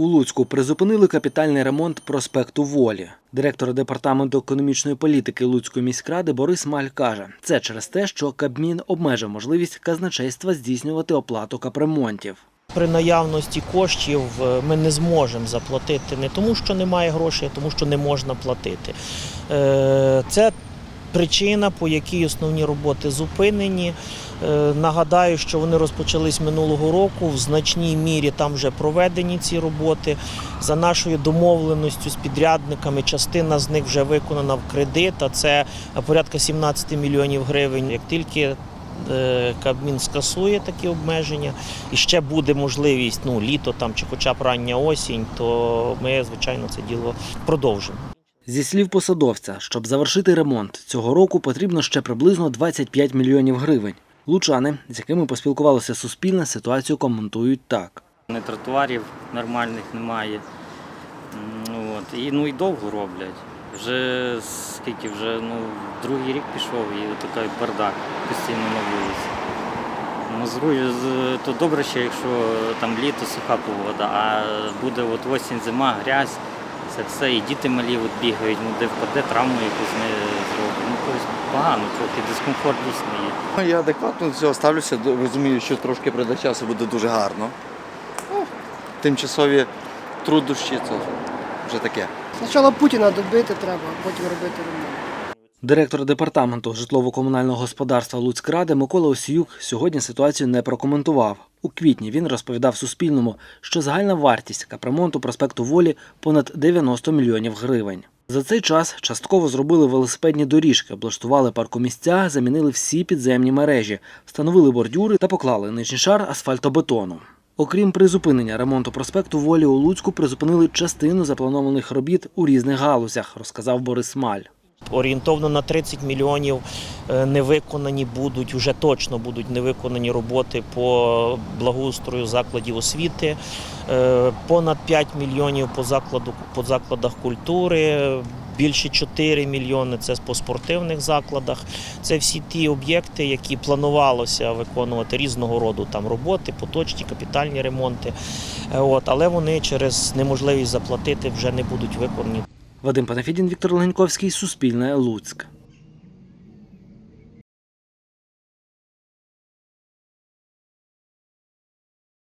У Луцьку призупинили капітальний ремонт проспекту Волі. Директор департаменту економічної політики Луцької міськради Борис Маль каже, це через те, що Кабмін обмежив можливість казначейства здійснювати оплату капремонтів. При наявності коштів е, ми не зможемо заплатити не тому, що немає грошей, а тому, що не можна платити. Е, Це причина, по якій основні роботи зупинені. Е, Нагадаю, що вони розпочались минулого року. В значній мірі там вже проведені ці роботи. За нашою домовленістю з підрядниками, частина з них вже виконана в кредит, а це порядка 17 мільйонів гривень. Як тільки е, Кабмін скасує такі обмеження, і ще буде можливість ну, літо там чи хоча б рання осінь, то ми, звичайно, це діло продовжимо. Зі слів посадовця, щоб завершити ремонт цього року, потрібно ще приблизно 25 мільйонів гривень. Лучани, з якими поспілкувалося Суспільне, ситуацію коментують так. Не тротуарів нормальних немає. Ну, от. І, ну і довго роблять. Вже скільки вже ну, другий рік пішов і такий бардак постійно на вулиці. Мозгую, то добре ще, якщо там літо суха погода, а буде от осінь, зима, грязь, це все, і діти малі от бігають, ну де впаде травму якусь не зробить. Ну, тобто погано, трохи дискомфорт дійсно є. Ну, Я адекватно до цього ставлюся, розумію, що трошки прийде часу буде дуже гарно. Ну, тимчасові труднощі це вже таке. Спочатку Путіна добити треба, а потім робити ремонт. Директор департаменту житлово-комунального господарства Луцькради Микола Осіюк сьогодні ситуацію не прокоментував. У квітні він розповідав Суспільному, що загальна вартість капремонту проспекту Волі понад 90 мільйонів гривень. За цей час частково зробили велосипедні доріжки, облаштували паркомісця, замінили всі підземні мережі, встановили бордюри та поклали нижній шар асфальтобетону. Окрім призупинення ремонту проспекту Волі у Луцьку, призупинили частину запланованих робіт у різних галузях, розказав Борис Маль. Орієнтовно на 30 мільйонів е, невиконані будуть, вже точно будуть невиконані роботи по благоустрою закладів освіти, е, понад 5 мільйонів по, закладу, по закладах культури, більше 4 мільйони це по спортивних закладах. Це всі ті об'єкти, які планувалося виконувати різного роду там роботи, поточні, капітальні ремонти. Е, От, але вони через неможливість заплатити вже не будуть виконані. Вадим Панафідін, Віктор Леньковський, Суспільне, Луцьк.